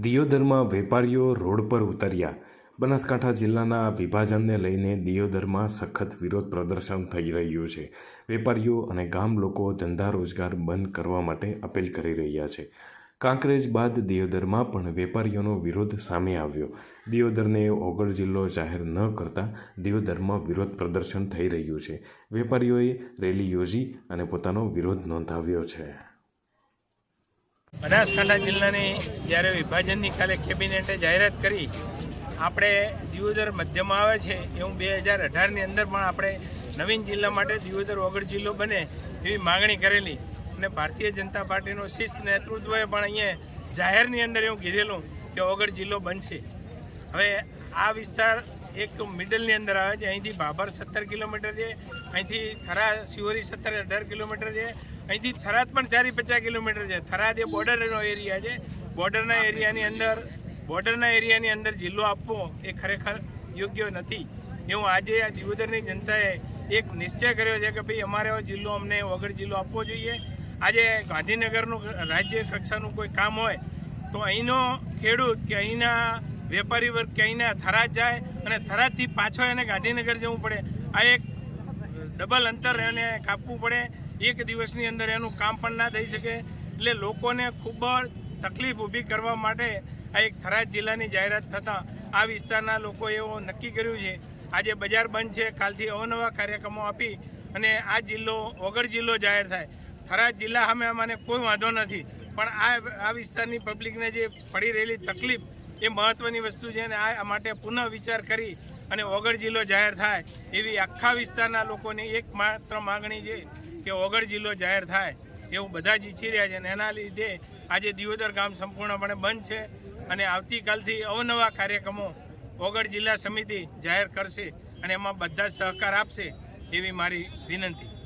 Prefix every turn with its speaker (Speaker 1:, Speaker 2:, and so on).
Speaker 1: દિયોદરમાં વેપારીઓ રોડ પર ઉતર્યા. બનાસકાંઠા જિલ્લાના વિભાજનને લઈને દિયોદરમાં સખત વિરોધ પ્રદર્શન થઈ રહ્યું છે. વેપારીઓ અને ગામ લોકો ધંધા રોજગાર બંધ કરવા માટે અપીલ કરી રહ્યા છે. કાંકરેજ બાદ દિયોદરમાં પણ વેપારીઓનો વિરોધ સામે આવ્યો. દિયોદરને ઓગળ જિલ્લો જાહેર ન કરતા દિયોદરમાં વિરોધ પ્રદર્શન થઈ રહ્યું છે. વેપારીઓએ રેલી યોજી અને પોતાનો વિરોધ નોંધાવ્યો છે.
Speaker 2: બનાસકાંઠા જિલ્લાની જ્યારે વિભાજનની કાલે કેબિનેટે જાહેરાત કરી, આપણે દિયોદર મધ્યમાં આવે છે, એવું બે હજાર અઢારની અંદર પણ આપણે નવીન જિલ્લા માટે દિયોદર વગર જિલ્લો બને એવી માગણી કરેલી. અને ભારતીય જનતા પાર્ટીનું શિસ્ત નેતૃત્વએ પણ અહીંયા જાહેરની અંદર એવું કીધેલું કે વગર જિલ્લો બનશે. હવે આ વિસ્તાર એક મિડલની અંદર આવે છે. અહીંથી ભાભર સત્તર કિલોમીટર છે. અહીંથી થરા શિવરી સત્તર અઢાર કિલોમીટર છે. અહીંથી થરાદ પણ ચારી પચાસ કિલોમીટર છે. થરાદ એ બોર્ડરનો એરિયા છે. બોર્ડરના એરિયાની અંદર, બોર્ડરના એરિયાની અંદર જિલ્લો આપવો એ ખરેખર યોગ્ય નથી. એવું આજે આ દિવોદરની જનતાએ એક નિશ્ચય કર્યો છે કે ભાઈ અમારે જિલ્લો, અમને વગર જિલ્લો આપવો જોઈએ. આજે ગાંધીનગરનું રાજ્ય કક્ષાનું કોઈ કામ હોય, તો અહીંનો ખેડૂત કે અહીંના વેપારી વર્ગ કે અહીંના થરાદ જાય અને થરાદથી પાછો એને ગાંધીનગર જવું પડે. આ એક ડબલ અંતર એને કાપવું પડે. એક દિવસની અંદર એનું કામ પણ ના થઈ શકે. એટલે લોકોને ખૂબ જ તકલીફ ઊભી કરવા માટે આ એક થરાદ જિલ્લાની જાહેરાત થતાં આ વિસ્તારના લોકો એવો નક્કી કર્યું છે. આજે બજાર બંધ છે. કાલથી અવનવા કાર્યક્રમો આપી અને આ જિલ્લો વગર જિલ્લો જાહેર થાય. થરાદ જિલ્લા સામે અમને કોઈ વાંધો નથી. પણ આ આ વિસ્તારની પબ્લિકને જે પડી રહેલી તકલીફ એ મહત્ત્વની વસ્તુ છે અને આ માટે પુનઃ વિચાર કરી અને ઓગળ જિલ્લો જાહેર થાય એવી આખા વિસ્તારના લોકોની એકમાત્ર માગણી છે કે ઓગળ જિલ્લો જાહેર થાય એવું બધા જ ઈચ્છી રહ્યા છે અને એના લીધે આજે દિયોદર ગામ સંપૂર્ણપણે બંધ છે અને આવતીકાલથી અવનવા કાર્યક્રમો ઓગળ જિલ્લા સમિતિ જાહેર કરશે અને એમાં બધા સહકાર આપશે એવી મારી વિનંતી